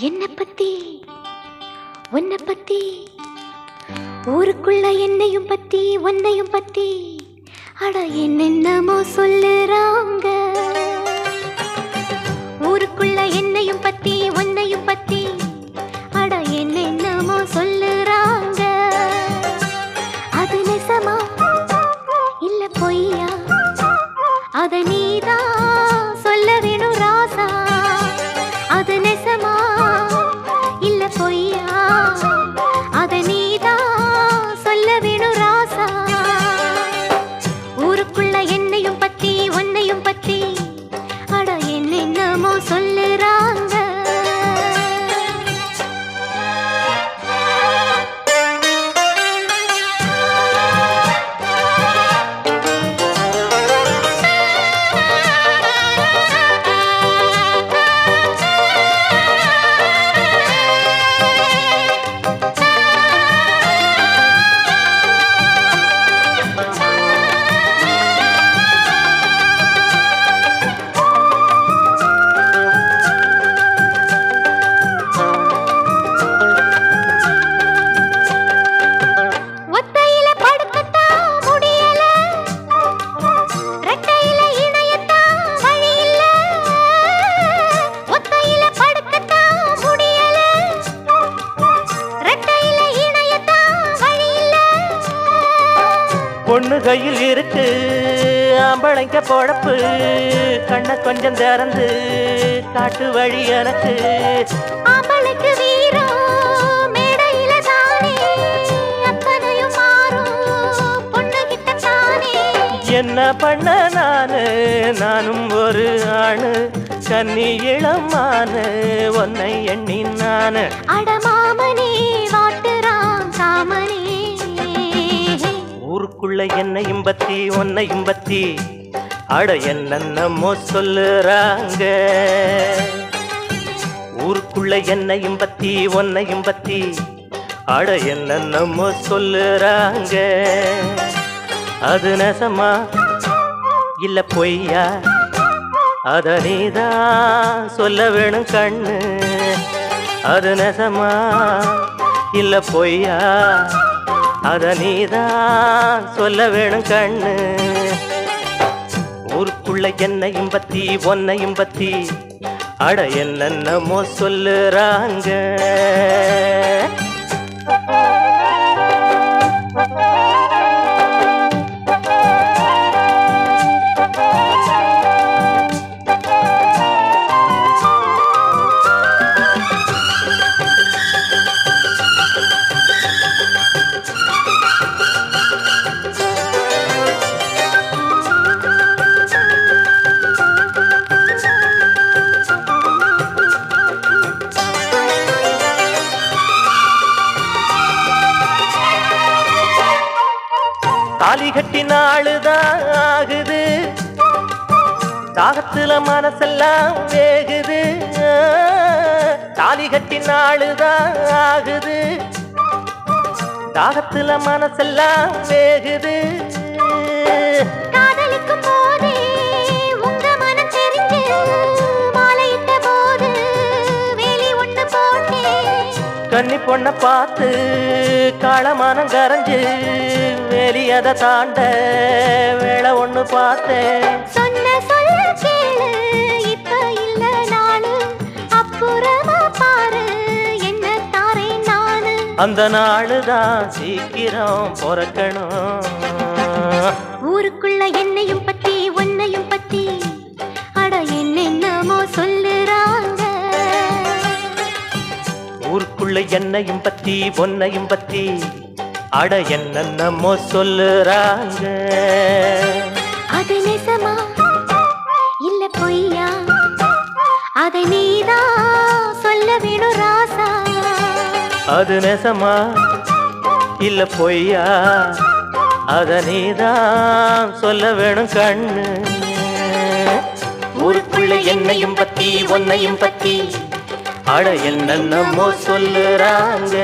என்ன பத்தி? உன்னை பத்தி? ஊருக்குள்ள என்னையும் பத்தி உன்னையும் பத்தி? அட என்னென்னமோ சொல்லுறாங்க. ஊருக்குள்ள என்னையும் பத்தி உன்னை நீதான் பொண்ணு கையில் இருக்கு. ஆம்பளைங்க பொழப்பு. கண்ணை கொஞ்சம் திறந்து காட்டு வழி எனக்கு. ஆம்பளைக்கு வீரம் மேடையில தானே. அத்தனையும் மாறும். பொண்ணுகிட்ட தானே. என்ன பண்ண நானு? நானும் ஒரு ஆணு. கன்னி இளமானு உன்னை எண்ணி நானு அடமாமனே வாட்டுறான் காமனே. ஊருக்குள்ள என்ன இம்பத்தி ஒன்ன இம்பத்தி. அட என்னென்னமோ சொல்லுறாங்க. ஊருக்குள்ள என்ன இம்பத்தி ஒன்ன இம்பத்தி. அட என்னென்னமோ சொல்லுறாங்க. அது நெசமா? இல்ல பொய்யா? அத நீதான் சொல்ல வேணும் கண்ணு. அது நெசமா? இல்ல பொய்யா? அத நீதான் சொல்ல வேணும் கண்ணு. ஊருக்குள்ள என்னையும் பத்தி ஒன்னையும் பத்தி அட என்னென்னமோ சொல்லுறாங்க. தாலி கட்டி நாளுதான் ஆகுது. தாகத்துல மனசெல்லாம் வேகுது. தாலி கட்டி நாளுதான் ஆகுது. தாகத்துல மனசெல்லாம் வேகுது. கன்னி பொண்ண பார்த்து காளமானம் கரைஞ்சு வெளியத தாண்ட வேலை ஒண்ணு பார்த்தேன். சொன்ன சொல்ல கேளு இப்ப இல்ல நானு. அப்புறமா பாரு என்ன தாரேன் நானு. அந்த நாளுதான் சீக்கிரம் பிறக்கணும். ஊருக்குள்ள என்னையும் பத்தி உன்னையும் பத்தி ஊருக்குள்ள என்னையும் பத்தி பொன்னையும் பத்தி. அட என்னென்னமோ சொல்லுறாங்க. அது நெசமா? இல்ல பொய்யா? அதை நீதான் சொல்ல வேணும் ராசா? அது நெசமா? இல்ல பொய்யா? அத நீதான் சொல்ல வேணும் கண்ணு. ஊருக்குள்ள என்னையும் பத்தி ஒன்னையும் பத்தி. அட என்னென்னமோ சொல்லுறாங்க.